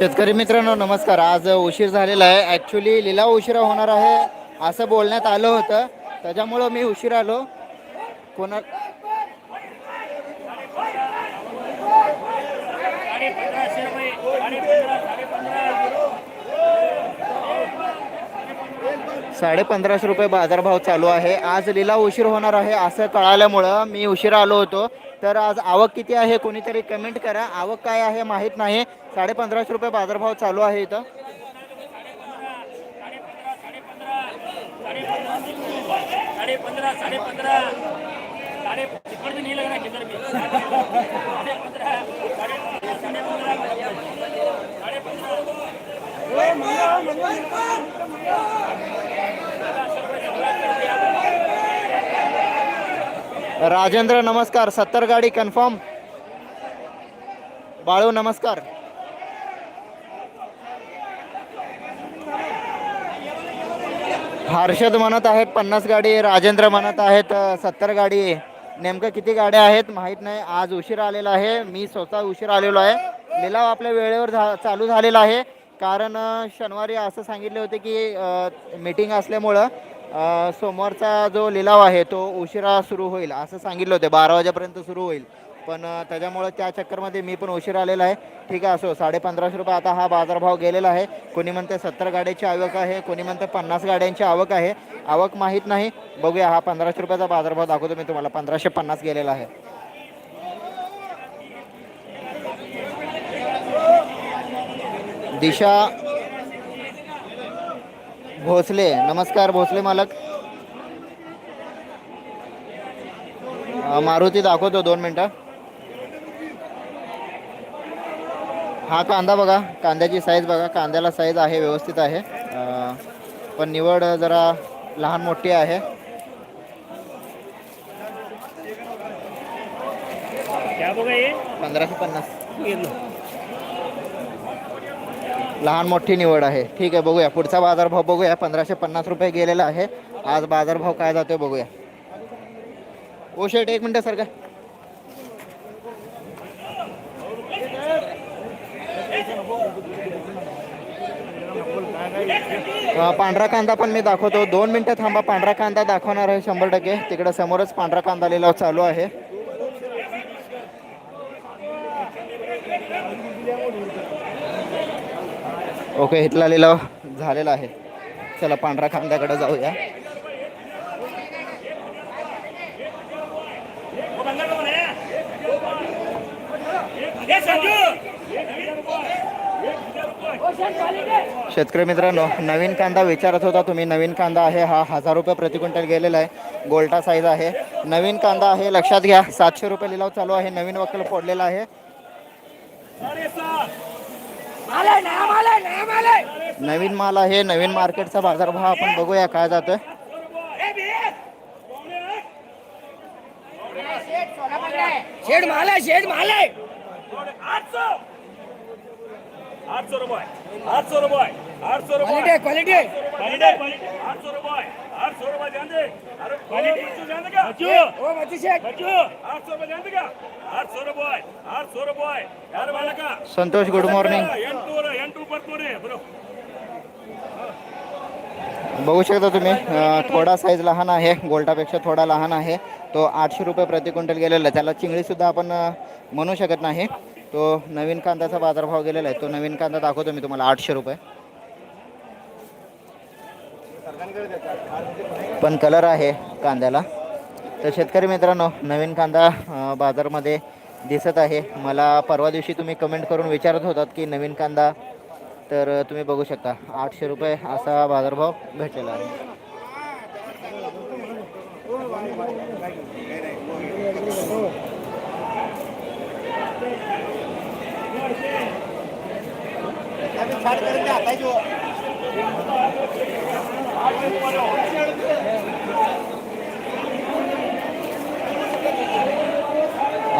शेतकरी मित्रांनो नमस्कार. आज उशीर झालेला आहे. ॲक्च्युली लिलाव उशिरा होणार आहे असं बोलण्यात आलं होतं. त्याच्यामुळं मी उशीर आलो. कोणा साडे पंधराशे रुपये बाजारभाव चालू आहे. आज लिलाव उशीर होणार आहे असं कळाल्यामुळं मी उशीर आलो होतो. तर आज आवक किती आहे? कोणीतरी कमेंट करा. आवक काय आहे माहीत नाही. साडे पंधराशे रुपये बाजारभाव चालू आहे इथं. राजेंद्र नमस्कार. सत्तर गाडी कन्फर्म. बाळू नमस्कार. हर्षद म्हणत आहेत पन्नास गाडी. राजेंद्र म्हणत आहेत सत्तर गाडी. नेमकं किती गाड्या आहेत माहीत नाही. आज उशीर आलेला आहे. मी स्वतः उशीर आलेलो आहे. लिलाव आपल्या वेळेवर झा चालू झालेला आहे. कारण शनिवारी असं सांगितले होते की मीटिंग असल्यामुळं सोमवारचा जो लिलाव आहे तो उशिरा सुरू होईल असं सांगितलं होतं. बारा वाजेपर्यंत सुरू होईल. पण त्याच्यामुळं त्या चक्करमध्ये मी पण उशीर आलेला आहे. ठीक आहे असो साडेपंधराशे रुपये आता हा बाजारभाव गेलेला आहे. कोणी म्हणते सत्तर गाड्यांची आवक आहे कोणी म्हणते पन्नास गाड्यांची आवक आहे. आवक माहीत नाही. बघूया हा पंधराशे रुपयाचा बाजारभाव दाखवतो मी तुम्हाला. पंधराशे पन्नास गेलेला आहे. दिशा भोसले. नमस्कार भोसले मालक. मारुती दाखवतो दोन मिनटं. हा कांदा बघा कांद्याची साईज बघा. कांद्याला साईज आहे व्यवस्थित आहे. पण निवड जरा लहान मोठी आहे. क्या बोगा ये पंधराशे पन्नास. लहान मोठी निवड आहे. ठीक आहे बघूया. पुढचा बाजारभाव बघूया. पंधराशे पन्नास रुपये गेलेला आहे. आज बाजारभाव काय जातोय बघूया. ओ शेट एक मिनटं सर काय पांढरा कांदा पण मी दाखवतो. दोन मिनटं थांबा. पांढरा कांदा दाखवणार आहे शंभर टक्के. तिकडं समोरच पांढरा कांदा लिलाव चालू आहे. ओके इथला लिलाव झालेला आहे. चला पांढरा खांद्याकडे जाऊया. शेतकरी मित्रांनो नवीन कांदा विचारत होता तुम्ही. नवीन कांदा आहे हा हजार रुपये प्रति क्विंटल गेलेला आहे. गोल्टा साईज आहे. नवीन कांदा आहे लक्षात घ्या. सातशे रुपये लिलाव चालू आहे. नवीन वकील फोडलेला आहे. नवीन माल आहे नवीन मार्केटचा बाजारभाव आपण बघूया काय जातोय. शेड माला शेड माला आठ सौ आठ सौ रुपये. आठ सौ रुपये. Quality quality Santosh good morning बघू शकता तुम्ही थोडा साईज लहान आहे गोल्टापेक्षा थोडा लहान आहे. तो आठशे रुपये प्रति क्विंटल गेलेला आहे. त्याला चिंगळीसुद्धा आपण म्हणू शकत नाही. तो नवीन कांद्याचा बाजारभाव गेलेला आहे. तो नवीन कांदा दाखवतो मी तुम्हाला आठशे रुपये. पण कलर आहे कांद्याला. तर शेतकरी मित्रांनो नवीन कांदा बाजारमध्ये दिसत आहे. मला परवा दिवशी तुम्ही कमेंट करून विचारत होतात की नवीन कांदा तर तुम्ही बघू शकता. आठशे रुपये असा बाजारभाव भेटलेला आहे.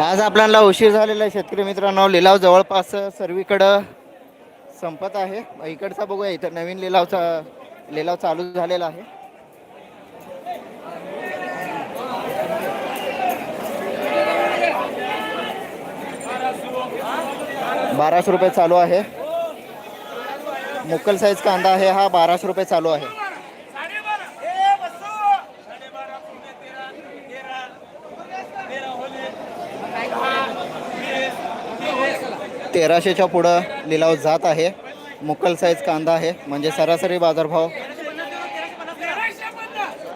आज आपल्याला उशीर झालेला आहे शेतकरी मित्रांनो. लिलाव जवळपास सर्वीकडं संपत आहे. इकडचा बघूया इथं नवीन लिलावचा लिलाव चालू झालेला आहे. बाराशे रुपये चालू आहे. मुक्कल साईज कांदा आहे हा बाराशे रुपये चालू आहे. तेराशेच्या पुढं लिलाव जात आहे. मुक्कल साईज कांदा आहे. म्हणजे सरासरी बाजारभाव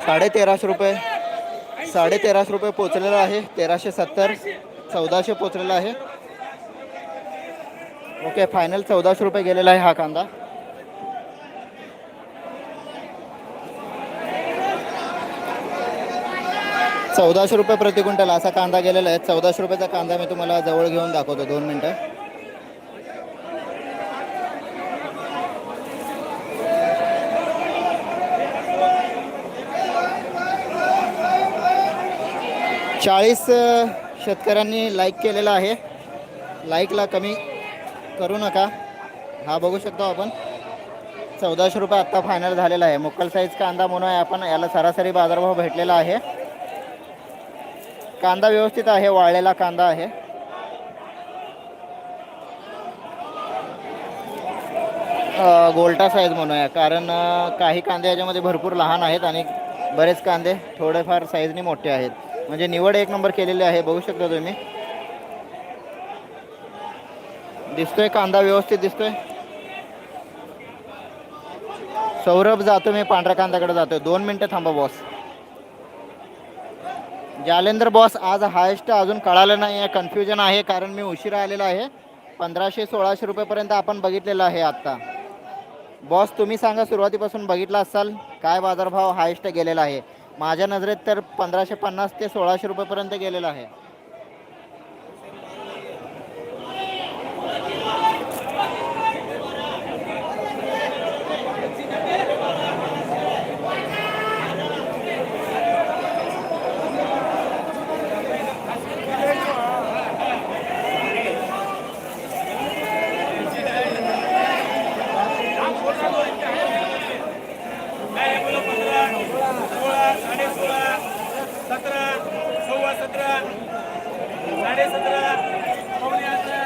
साडे तेराशे रुपये साडे तेराशे रुपये पोचलेला आहे. तेराशे सत्तर चौदाशे पोचलेला आहे. ओके फायनल चौदाशे रुपये गेलेला आहे हा कांदा. चौदाशे रुपये प्रति क्विंटल असा कांदा गेलेला आहे. चौदाशे रुपयाचा कांदा मी तुम्हाला जवळ घेऊन दाखवतो दोन मिनटं. चाळीस शेतकऱ्यांनी लाईक केलेला आहे. लाईकला कमी करू नका. हा बघू शकतो आपण. चौदाशे रुपये आत्ता फायनल झालेला आहे. मुक्कल साईज कांदा म्हणून आहे आपण. याला सरासरी बाजारभाव भेटलेला आहे. कांदा व्यवस्थित आहे. वाळलेला कांदा आहे. गोलटा गोल्टा साईज म्हणूया कारण काही कांदे याच्यामध्ये भरपूर लहान आहेत आणि बरेच कांदे थोडेफार साईजने मोठे आहेत. म्हणजे निवड एक नंबर केलेली आहे बघू शकता तुम्ही. दिसतोय कांदा व्यवस्थित दिसतोय. सौरभ जातो मी पांढऱ्या कांद्याकडे जातोय. दोन मिनटं थांबा बॉस जालेंद्र बॉस आज हायस्ट अजून कळालं नाही आहे कन्फ्युजन आहे कारण मी उशिरा आलेला आहे. पंधराशे सोळाशे रुपयेपर्यंत आपण बघितलेलं आहे आत्ता. बॉस तुम्ही सांगा सुरुवातीपासून बघितला असाल काय बाजारभाव हायस्ट गेलेला आहे? माझ्या नजरेत तर पंधराशे पन्नास ते सोळाशे रुपयेपर्यंत गेलेला आहे सोळा साडे सोळा सतरा सव्वा सतरा साडे सतरा पावणे अठरा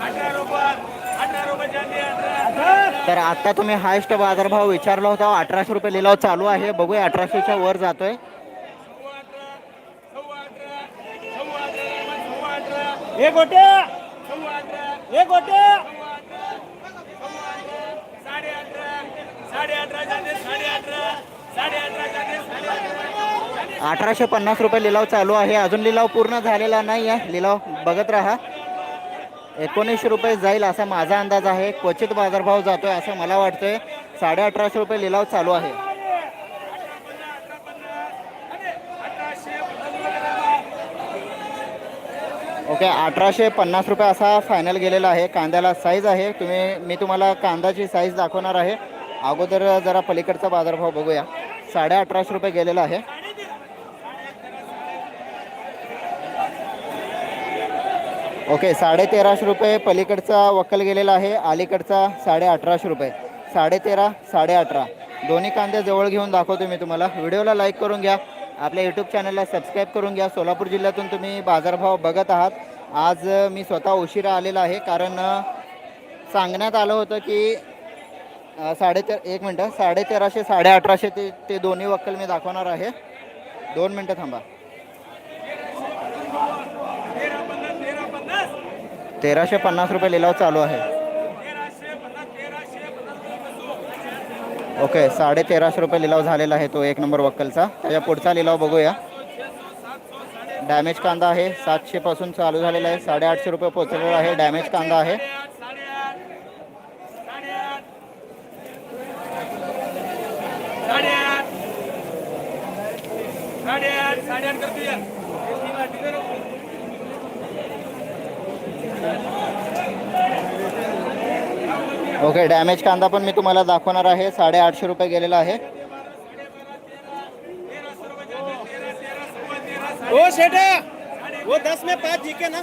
अठरा रुपये अठरा रुपये चांदी अठरा तर आता तुम्ही हायेस्ट बाजारभाव विचारला होता अठराशे रुपये लिलाव चालू आहे. बघूया अठराशेच्या वर जातोय. अठराशे पन्नास रुपये लिलाव चालू आहे. अजून लिलाव पूर्ण झालेला नाही आहे लिलाव बघत राहा. एकोणीसशे रुपये जाईल असा माझा अंदाज आहे. क्वचित बाजारभाव जातोय असं मला वाटतंय. साडे अठराशे रुपये लिलाव चालू आहे. ओके अठराशे पन्नास रुपये असा फायनल गेलेला आहे. कांद्याला साईज आहे. तुम्ही मी तुम्हाला कांद्याची साईज दाखवणार आहे. अगोदर जरा पलीकडचा बाजारभाव बघूया. साडे अठराशे रुपये गेलेला आहे. ओके साडे तेराशे रुपये पलीकडचा वक्कल गेलेला आहे अलीकडचा साडे अठराशे रुपये. साडेतेरा साडे अठरा दोन्ही कांदे जवळ घेऊन दाखवतो मी तुम्हाला. व्हिडिओला लाईक करून घ्या. आपल्या यूट्यूब चॅनलला सबस्क्राईब करून घ्या. सोलापूर जिल्ह्यातून तुम्ही बाजारभाव बघत आहात. आज मी स्वतः उशिरा आलेला आहे कारण सांगण्यात आलं होतं की अ, एक मिनटं साडेतेराशे साडे अठराशे ते ते दोन्ही वक्कल मी दाखवणार आहे. दोन मिनटं थांबा. तेराशे पन्नास रुपये लिलाव चालू आहे. ओके साडे तेराशे रुपये लिलाव झालेला आहे तो एक नंबर वक्कलचा. त्याच्या पुढचा लिलाव बघूया. डॅमेज कांदा आहे सातशे पासून चालू झालेला आहे साडेआठशे रुपये पोचलेला आहे डॅमेज कांदा आहे. साडेआठ साडेआठ साडेआठ करतोय ओके डॅमेज कांदा पण मी तुम्हाला दाखवणार आहे. साडेआठशे रुपये गेलेला आहे. ओ शेठा! वो दस में पाँच जीके ना?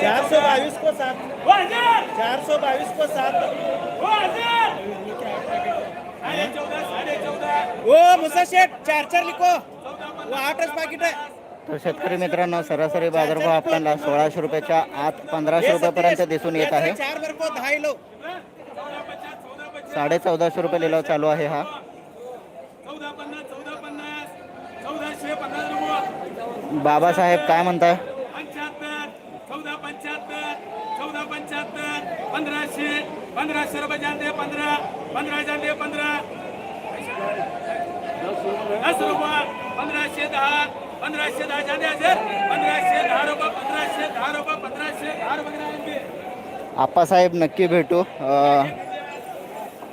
चार सौ बाईस को सात. चार सौ बाईस को सात. वो मुसा शेठ चार चार लिखो. वो आठच पाकिट है तर शेतकरी मित्रांनो सरासरी बाजारभाव आपल्याला सोळाशे रुपयाच्या आत पंधराशे रुपयापर्यंत दिसून येत आहे साडे चौदाशे रुपये लिलाव चालू आहे हा बाबासाहेब काय म्हणताय पंधराशे पंधराशे रुपये जाते पंधरा पंधरा जाते पंधरा दस रुपये पंधराशे दहा पंधराशे दहा जाते असेल पंधराशे दहा रुपये पंधराशे दहा रुपये पंधराशे दहा रुपये आप्पासाहेब नक्की भेटू.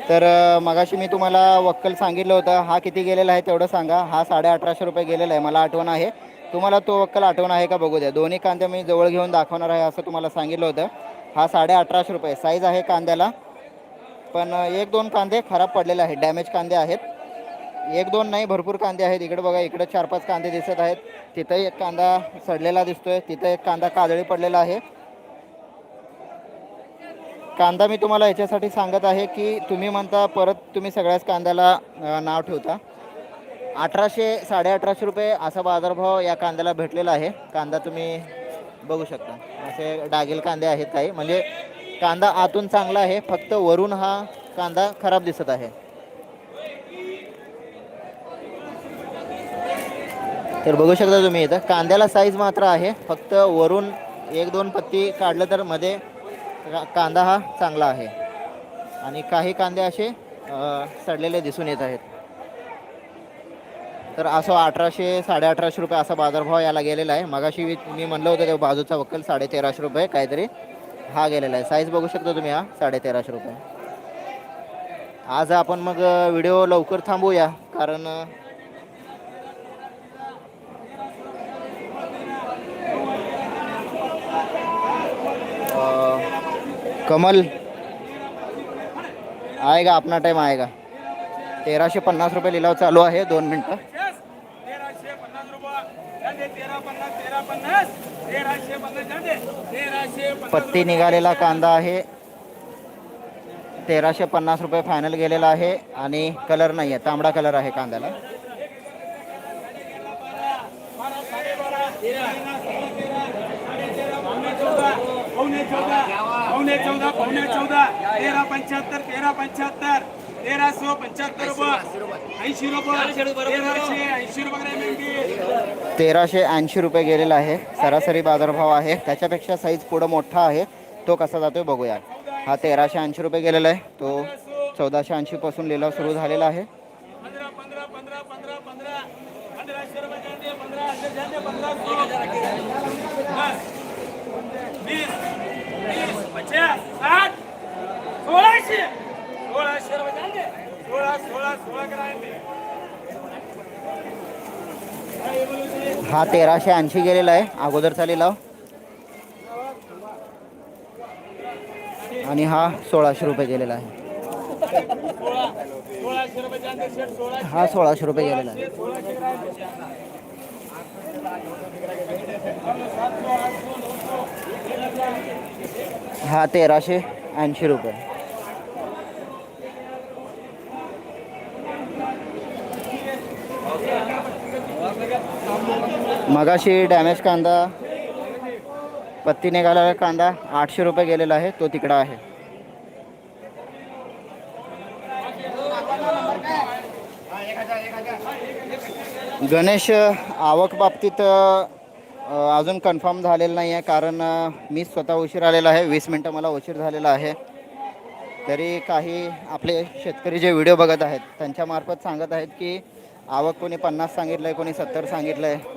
तर मगाशी मी तुम्हाला वक्कल सांगितलं होतं. हा किती गेलेला आहे तेवढं सांगा. हा साडे अठराशे रुपये गेलेला आहे. मला आठवण आहे. तुम्हाला तो वक्कल आठवण आहे का बघू द्या. दोन्ही कांदे मी जवळ घेऊन दाखवणार आहे असं तुम्हाला सांगितलं होतं. हा साडे अठराशे रुपये. साईज आहे कांद्याला. पण एक दोन कांदे खराब पडलेले आहेत. डॅमेज कांदे आहेत. एक दोन नाही भरपूर कांदे आहेत. इकडे बघा इकडे चार पाच कांदे दिसत आहेत. तिथंही एक कांदा सडलेला दिसतोय. तिथं एक कांदा कादळी पडलेला आहे. कांदा मी तुम्हाला याच्यासाठी सांगत आहे की तुम्ही म्हणता परत तुम्ही सगळ्याच कांद्याला नाव ठेवता. अठराशे साडे अठराशे रुपये असा बाजारभाव या कांद्याला भेटलेला आहे. कांदा तुम्ही बघू शकता. असे डागेल कांदे आहेत काही. म्हणजे कांदा आतून चांगला आहे फक्त वरून हा कांदा खराब दिसत आहे. तर बघू शकता तुम्ही इथं. कांद्याला साईज मात्र आहे. फक्त वरून एक दोन पत्ती काढलं तर मध्ये का- कांदा हा चांगला आहे. आणि काही कांदे असे सडलेले दिसून येत आहेत. तर असं अठराशे साडे अठराशे रुपये असा बाजारभाव याला गेलेला आहे. मगाशी मी म्हणलं होतं त्या बाजूचा वक्कल साडे तेराशे रुपये काहीतरी हा गेलेला आहे. साईज बघू शकता तुम्ही हा साडे तेराशे रुपये. आज आपण मग व्हिडिओ लवकर थांबूया. कारण कमल आएगा अपना टाइम आएगा। तेराशे पन्नास रुपये लिलाव चालू आहे दोन मिनटं. पत्ती निघालेला कांदा आहे. तेराशे पन्नास रुपये फायनल गेलेला आहे आणि कलर नाही आहे तांबडा कलर आहे कांद्याला पावणे चौदा पावणे चौदा पावणे चौदा तेरा पंच्याहत्तर तेरा पंच्याहत्तर तेरा सो पंच्याहत्तर रुपये ऐंशी रुपये तेराशे ऐंशी रुपये. तेराशे ऐंशी रुपये गेलेला आहे. सरासरी बाजारभाव आहे. त्याच्यापेक्षा साईज पुढं मोठा आहे. तो कसा जातोय बघूया. हा तेराशे ऐंशी रुपये गेलेला आहे. तो चौदाशे ऐंशीपासून लिलाव सुरू झालेला आहे. पंधरा वीस वीस पचास साठ सोळाशे. सोळाशे रुपये जाते सोळा सोळा सोळा ग्रॅम हा तेराशे ऐंशी गेलेला आहे. अगोदरचा लिलाव आणि हा सोळाशे रुपये गेलेला आहे. हा सोळाशे रुपये गेलेला आहे. हा तेराशे ऐंशी रुपये. मगाशी डॅमेज कांदा पत्ती निघालेला कांदा आठशे रुपये गेलेला आहे तो तिकडा आहे. गणेश आवक बाबतीत अजून कन्फर्म झालेलं नाही आहे कारण मी स्वतः उशीर आलेला आहे. वीस मिनटं मला उशीर झालेला आहे. तरी काही आपले शेतकरी जे व्हिडिओ बघत आहेत त्यांच्यामार्फत सांगत आहेत की आवक कोणी पन्नास सांगितलं आहे कोणी सत्तर सांगितलं आहे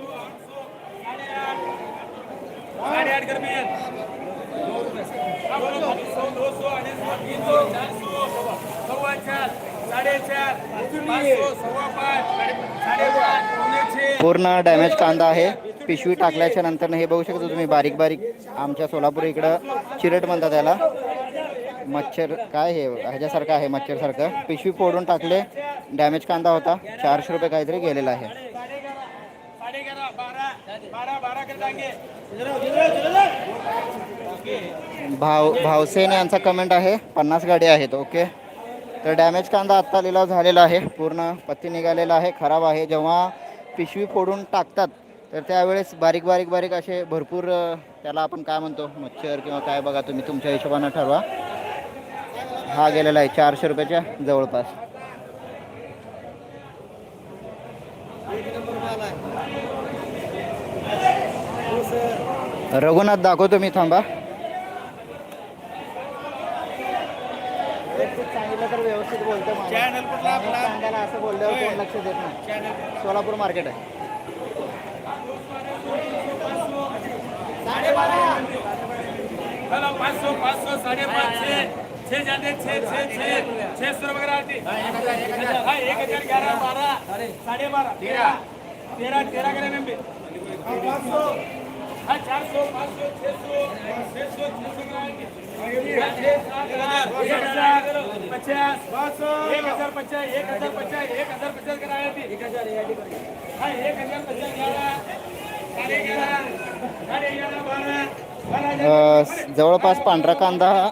पूर्ण डॅमेज कांदा आहे. पिशवी टाकल्याच्या नंतर हे बघू शकता तुम्ही बारीक बारीक आमच्या सोलापूर इकडं चिरट म्हणतात त्याला. मच्छर काय हे? ह्याच्यासारखं आहे मच्छरसारखं. पिशवी फोडून टाकले डॅमेज कांदा होता. चारशे रुपये काहीतरी गेलेला आहे. भाव भावसेन यांचा कमेंट आहे. पन्नास गाडी आहेत ओके तर डॅमेज कांदा आत्ता लिलाव झालेला आहे. पूर्ण पत्ती निघालेला आहे खराब आहे. जेव्हा पिशवी फोडून टाकतात तर त्यावेळेस बारीक बारीक बारीक असे भरपूर त्याला आपण काय म्हणतो मच्छर किंवा काय बघा तुम्ही तुमच्या हिशोबानं ठरवा. हा गेलेला आहे चारशे रुपयाच्या जवळपास. रघुनाथ दाखवतो मी थांबा. तर व्यवस्थित बोलतो असं बोलल्यावर कोण लक्ष देत नाही सोलापूर मार्केट आहे. चलो पाँच सौ पाँच सौ साढ़े पाँच छः छः जाते छः छः छः छः सौ रुपये आती हाँ एक हजार ग्यारह बारह साढ़े बारह तेरह तेरह तेरह करे में भी हाँ चार सौ पाँच सौ छः सौ छः सौ छः सौ कराएंगे एक हजार पचास एक हजार पचास एक हजार पचास एक हजार पचास कराया थी हाँ एक हजार पचास ग्यारह साढ़े ग्यारह साढ़े ग्यारह बारह अ, जवळपास पांढरा कांदा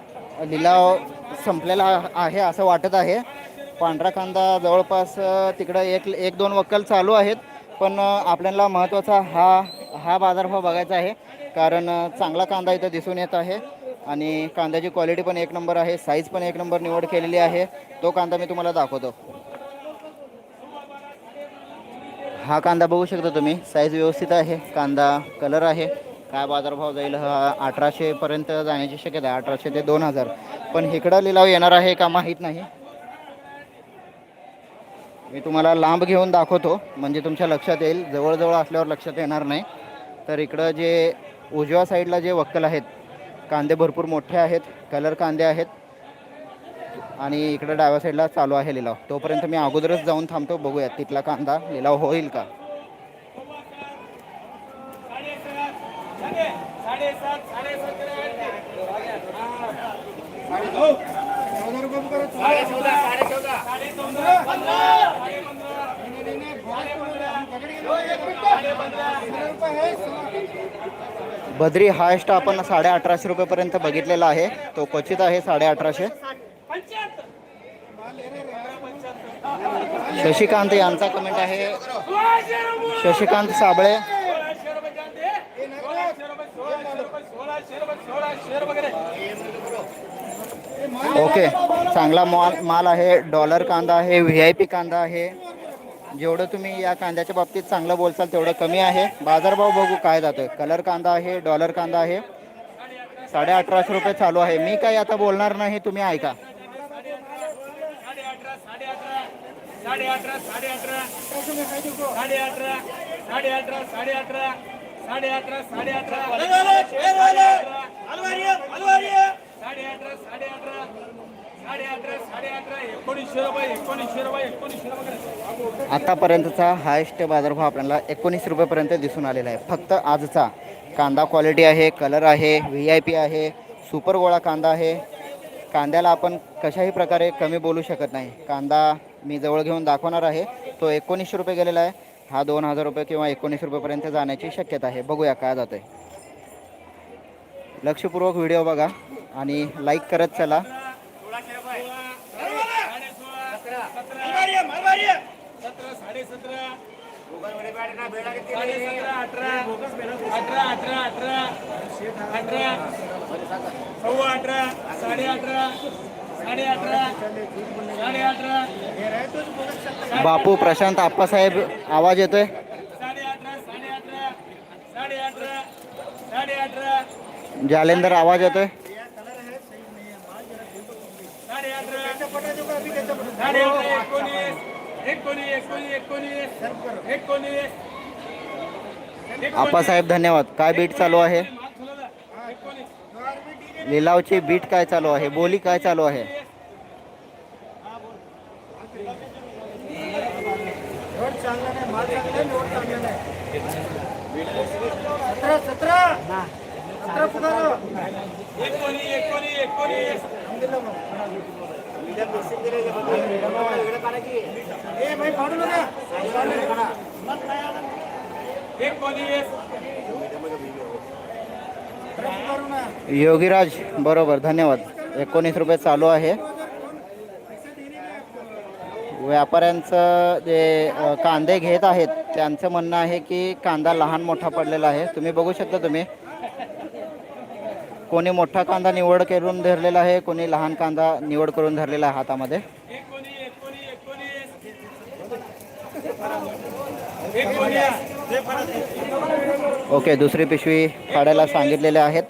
लिलाव संपलेला आहे असं वाटत आहे. पांढरा कांदा जवळपास तिकडं एक एक दोन वक्कल चालू आहेत. पण आपल्याला महत्त्वाचा हा हा बाजारभाव बघायचा आहे. कारण चांगला कांदा इथं दिसून येत आहे. आणि कांद्याची क्वालिटी पण एक नंबर आहे. साईज पण एक नंबर निवड केलेली आहे. तो कांदा मी तुम्हाला दाखवतो. हा कांदा बघू शकता तुम्ही. साईज व्यवस्थित आहे. कांदा कलर आहे. काय बाजारभाव जाईल हा अठराशेपर्यंत जाण्याची शक्यता आहे. अठराशे ते दोन हजार. पण इकडं लिलाव येणार आहे का माहीत नाही. मी तुम्हाला लांब घेऊन दाखवतो. म्हणजे तुमच्या लक्षात येईल. जवळजवळ असल्यावर लक्षात येणार नाही. तर इकडं जे उजव्या साईडला जे वक्कल आहेत कांदे भरपूर मोठे आहेत कलर कांदे आहेत. आणि इकडं डाव्या साईडला चालू आहे लिलाव. तोपर्यंत मी अगोदरच जाऊन थांबतो. बघूयात तिथला कांदा लिलाव होईल का. बद्री हायस्ट आपण साडे अठराशे रुपयेपर्यंत बघितलेला आहे. तो क्वचित आहे साडे अठराशे शशिकांत यांचा कमेंट आहे. शशिकांत साबळे. ओके चांगला माल माल आहे डॉलर कांदा आहे व्ही आय पी कांदा आहे. जेवढं तुम्ही या कांद्याच्या बाबतीत चांगलं बोलसाल तेवढं कमी आहे. बाजारभाव बघू काय जातोय. कलर कांदा आहे डॉलर कांदा आहे. साडे अठराशे रुपये चालू आहे. मी काही आता बोलणार नाही तुम्ही ऐका. साडे अठरा साडे अठरा साडे अठरा साडे अठरा साडे अकरा साडे अकरा साडे अकरा आतापर्यंतचा हायस्ट बाजारभाव आपल्याला एकोणीस रुपयेपर्यंत दिसून आलेला आहे. फक्त आजचा कांदा क्वालिटी आहे कलर आहे व्ही आय पी आहे सुपर गोळा कांदा आहे. कांद्याला आपण कशाही प्रकारे कमी बोलू शकत नाही. कांदा मी जवळ घेऊन दाखवणार आहे. तो एकोणीसशे रुपये गेलेला आहे. हा दोन हजार रुपये किंवा एकोणीस रुपयेपर्यंत जाण्याची शक्यता आहे. बघूया काय जातं आहे लक्षपूर्वक व्हिडिओ बघा आणि लाईक करत चला. साडे अठरा बापू प्रशांत आप्पासाहेब आवाज येतोय? जालेंदर आवाज येतोय? आप्पासाहेब धन्यवाद. काय बीट चालू आहे? लिलावची बीट काय चालू आहे? बोली काय चालू आहे? एक योगीराज बरोबर धन्यवाद. एकोणीस रुपये चालू आहे. व्यापाऱ्यांचं जे कांदे घेत आहेत त्यांचं म्हणणं आहे की कांदा लहान मोठा पडलेला आहे. तुम्ही बघू शकता तुम्ही. कोणी मोठा कांदा निवड करून धरलेला आहे कोणी लहान कांदा निवड करून धरलेला आहे हातामध्ये. ओके दुसरी पिशवी काढायला सांगितलेले आहेत.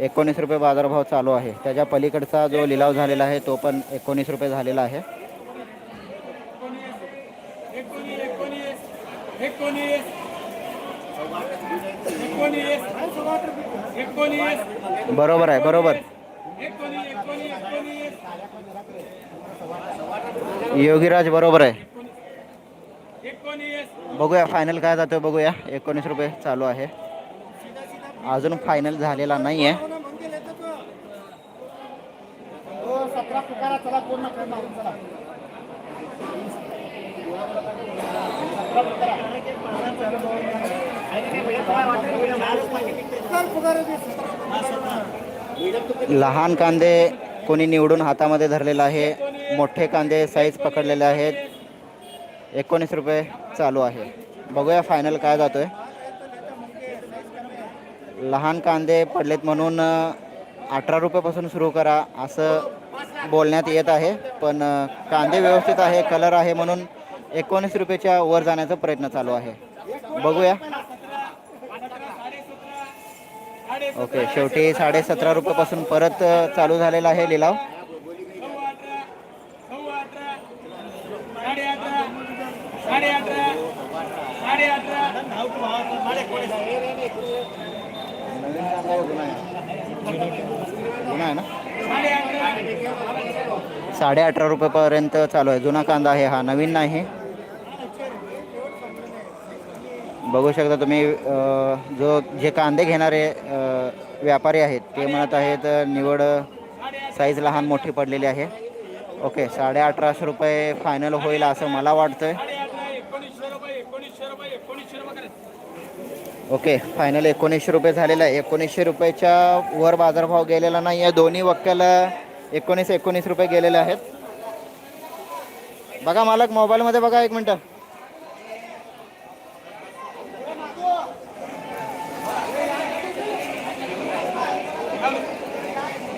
एकोणीस रुपये बाजारभाव चालू आहे. त्याच्या पलीकडचा जो लिलाव झालेला आहे तो पण एकोणीस रुपये झालेला आहे. बरोबर आहे बरोबर. योगीराज बरोबर आहे. बघूया फायनल काय जातो बघूया. एकोणीस रुपये चालू आहे. अजून फायनल झालेला नाही आहे लहान कांदे कोणी निवडून हातामध्ये धरलेला आहे. मोठे कांदे साईज पकडलेले आहेत. एकोणीस रुपये चालू आहे. बघूया फायनल काय जातो आहे लहान कांदे पडलेत म्हणून अठरा रुपयापासून सुरू करा असं बोलण्यात येत आहे. पण कांदे व्यवस्थित आहे कलर आहे म्हणून एकोणीस रुपयाच्या वर जाण्याचा प्रयत्न चालू आहे. बघूया. ओके शेवटी साडे सतरा रुपयापासून परत चालू झालेला आहे लिलाव. जुना आहे ना साडे अठरा रुपयापर्यंत चालू आहे. जुना कांदा आहे हा नवीन नाही. बघू शकता तुम्ही जो जे कांदे घेणारे व्यापारी आहेत ते म्हणत आहेत निवड साईज लहान मोठी पडलेली आहे. ओके साडे अठराशे रुपये फायनल होईल असं मला वाटतं आहे ओके फायनल एकोणीसशे रुपये झालेला आहे. एकोणीसशे रुपयाच्या वर बाजारभाव गेलेला नाही आहे. दोन्ही वक्क्याला एकोणीस एकोणीस रुपये गेलेले आहेत. बघा मालक मोबाईलमध्ये बघा एक मिनटं.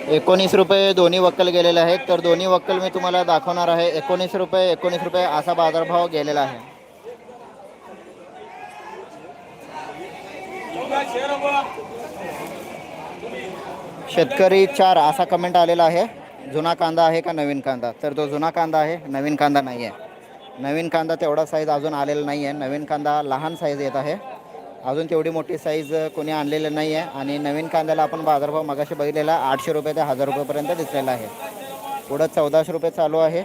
एकोणीस रुपये दोन्ही वक्कल गेलेले आहेत. तर दोन्ही वक्कल मी तुम्हाला दाखवणार आहे. एकोणीस रुपये एकोणीस रुपये असा बाजारभाव गेलेला आहे. शेतकरी चार असा कमेंट आलेला आहे. जुना कांदा आहे का नवीन कांदा? तर तो जुना कांदा आहे नवीन कांदा नाही आहे. नवीन कांदा तेवढा साईज अजून आलेला नाही आहे. नवीन कांदा लहान साईज येत आहे. अजून तेवढी मोठी साईज कोणी आणलेली नाही आहे. आणि नवीन कांद्याला आपण बाजारभाव मगाशी बघितलेला आठशे रुपये ते हजार रुपयेपर्यंत दिसलेला आहे. पुढं चौदाशे रुपये चालू आहे.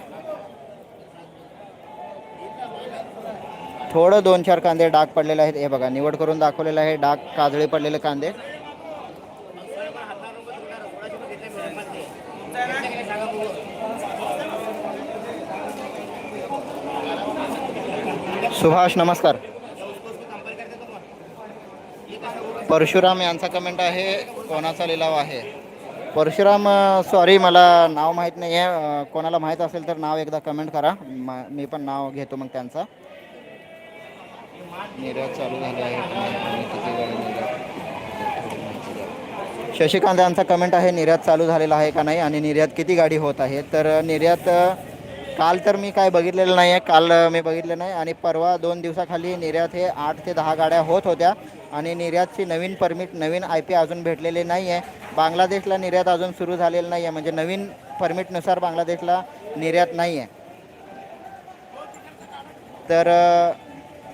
थोडं दोन चार कांदे डाग पडलेले आहेत. हे बघा निवड करून दाखवलेलं आहे. डाग काजळी पडलेले कांदे. सुभाष नमस्कार. परशुराम यांचा कमेंट आहे कोणाचा लिलाव आहे? परशुराम सॉरी मला नाव माहीत नाही आहे कोणाला माहीत असेल तर नाव एकदा कमेंट करा. मी पण नाव घेतो मग त्यांचा. निर्यात चालू झाली आहे. शशिकांत यांचा कमेंट आहे निर्यात चालू झालेला आहे का नाही? आणि निर्यात किती गाडी होत आहे? तर निर्यात काल तर मी काय बघितलेलं नाही आहे काल मी बघितलं नाही. आणि परवा दोन दिवसाखाली निर्यात हे आठ ते दहा गाड्या होत होत्या. आणि निर्यातची नवीन परमिट नवीन आय पी अजून भेटलेली नाही आहे बांगलादेशला निर्यात अजून सुरू झालेलं नाही आहे म्हणजे नवीन परमिटनुसार बांगलादेशला निर्यात नाही आहे तर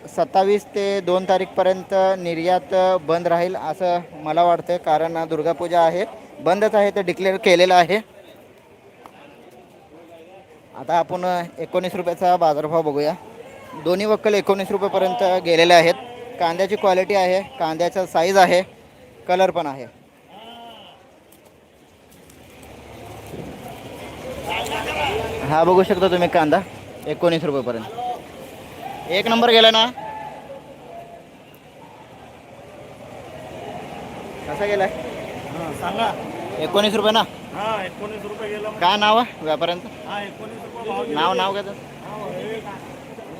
सत्तावीस ते दोन तारीखपर्यंत निर्यात बंद राहील असं मला वाटतं कारण दुर्गापूजा आहे. बंदच आहे ते डिक्लेअर केलेलं आहे. आता आपण एकोणीस रुपयाचा बाजारभाव बघूया. दोन्ही वक्कल एकोणीस रुपयेपर्यंत गेलेले आहेत. कांद्याची क्वालिटी आहे कांद्याचा साईज आहे कलर पण आहे. हा बघू शकता तुम्ही कांदा एकोणीस रुपयेपर्यंत. एक नंबर गेला ना? कसा गेलाय हां सांगा. एकोणीस रुपये ना? हां एकोणीस रुपये गेला. काय नाव आहे? व्यापाऱ्यांचं? नाव नाव काय त्याचं?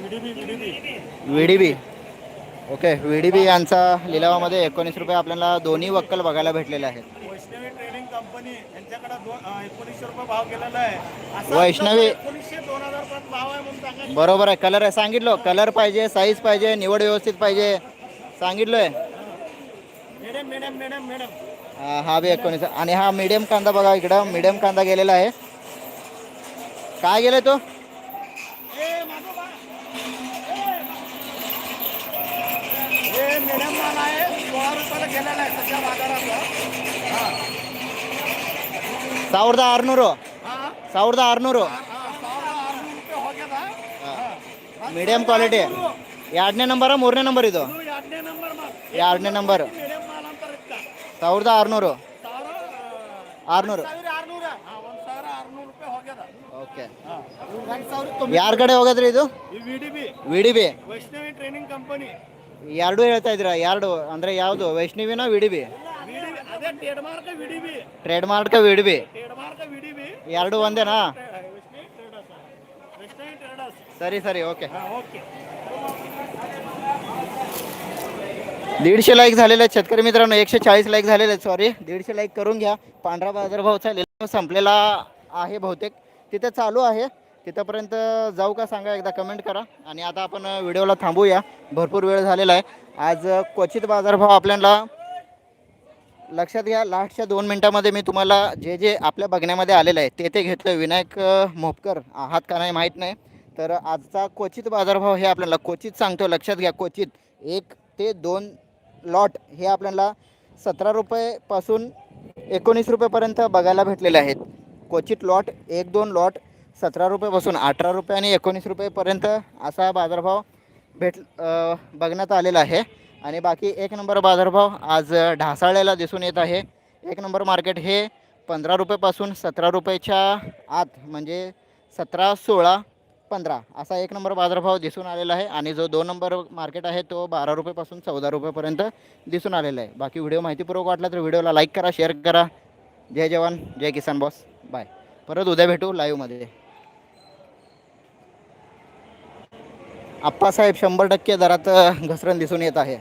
VDB VDB V D B. Okay V D B यांचा लिलावामध्ये एकोणीस रुपये आपल्याला दोन्ही वक्कल बघायला भेटलेले आहेत. वैष्णवी ट्रेडिंग कंपनी यांच्याकडे दोन अं, एकोणीसशे रुपये भाव केलेला आहे. असा वैष्णवी- एकोणीसशे दोन हजार पर्यंत भाव आहे म्हणून सांगा. बरोबर आहे कलर आहे सांगितलं. कलर पाहिजे साईज पाहिजे निवड व्यवस्थित पाहिजे. सांगितलंय. मॅडम मॅडम मॅडम मॅडम हा हा बी एकोणीस. आणि हा मीडियम कांदा बघा इकडं मीडियम कांदा गेलेला आहे. काय गेलाय तो हे मॅडम माल आहे सोळा रुपयाला गेलेला आहे सध्या बाजारात ಸಾವಿರದ ಆರುನೂರು ಸಾವಿರದ ಆರುನೂರು ಮೀಡಿಯಂ ಕ್ವಾಲಿಟಿ ಎರಡನೇ ನಂಬರ ಮೂರನೇ ನಂಬರ್ ಇದು ಎರಡನೇ ನಂಬರ್ ಮಾಲ್ ಎರಡನೇ ನಂಬರ್ ಮೀಡಿಯಂ ಮಾಲ್ ಅಂತಾರೆ ಇದಕ್ಕ. ಸಾವಿರದ ಆರುನೂರು ಸಾವಿರ ಆರುನೂರು ಸಾವಿರ ಆರ್ನೂರ ಹಾ, ಒಂದ್ ಸಾವಿರ ಆರ್ನೂರು ರೂಪಾಯಿ ಹೋಗ್ಯದ ಓಕೆ ಒಂದ್ ಸಾವಿರ ಯಾರ ಕಡೆ ಹೋಗೋದ್ರಿ ಇದು ಈ V D B V D B Vaishnavi training company ಎರಡು ಹೇಳ್ತಾ ಇದ್ದೀರಾ ಎರಡು ಅಂದರೆ ಯಾವುದು ವೈಷ್ಣವಿನ ವಿ ಡಿ ಬಿ ಅದೇ trademark V D B trademark V D B trademark V D B ಎರಡು ಒಂದೇನಾ वैष्णवी ट्रेडर्स वैष्णवी ट्रेडर्स ಸರಿ ಸರಿ ಓಕೆ हा ओके दीडशे लाईक झालेले आहेत शेतकरी मित्रांनो एकशे चाळीस लाईक झालेले आहेत सॉरी दीडशे लाईक करून घ्या पांढरा बाजारभावचा लिलाव संपलेला आहे बहुतेक. तिथे चालू आहे. तिथंपर्यंत जाऊ का सांगा एकदा कमेंट करा. आणि आता आपण व्हिडिओला थांबूया. भरपूर वेळ झालेला आहे. आज क्वचित बाजारभाव आपल्याला लक्षात घ्या. लास्टच्या दोन मिनटामध्ये मी तुम्हाला जे जे आपल्या बघण्यामध्ये आलेलं आहे ते ते घेतलं. विनायक मोपकर आहात का नाही माहीत नाही. तर आजचा क्वचित बाजारभाव हे आपल्याला क्वचित सांगतो. लक्षात घ्या क्वचित. एक ते दोन लॉट हे आपल्याला सतरा रुपयेपासून एकोणीस रुपयेपर्यंत बघायला भेटलेले आहेत. क्वचित लॉट एक दोन लॉट सतरा रुपयेपासून अठरा रुपये आणि एकोणीस रुपयेपर्यंत असा बाजारभाव भेट बघण्यात आलेला आहे. आणि बाकी एक नंबर बाजारभाव आज ढासाळलेला दिसून येत आहे. एक नंबर मार्केट हे पंधरा रुपयेपासून सतरा रुपयाच्या आत म्हणजे सतरा सोळा पंधरा असा एक नंबर बाजारभाव दिसून आलेला आहे. आणि जो दोन नंबर मार्केट आहे तो बारा रुपयेपासून चौदा रुपयेपर्यंत दिसून आलेला आहे. बाकी व्हिडिओ माहितीपूर्वक वाटला तर व्हिडिओला लाईक करा शेअर करा. जय जवान जय किसान बॉस. बाय. परत उद्या भेटू लाईव्हमध्ये आप्पासाहेब शंभर टक्के दरात घसरण दिसून येत आहे.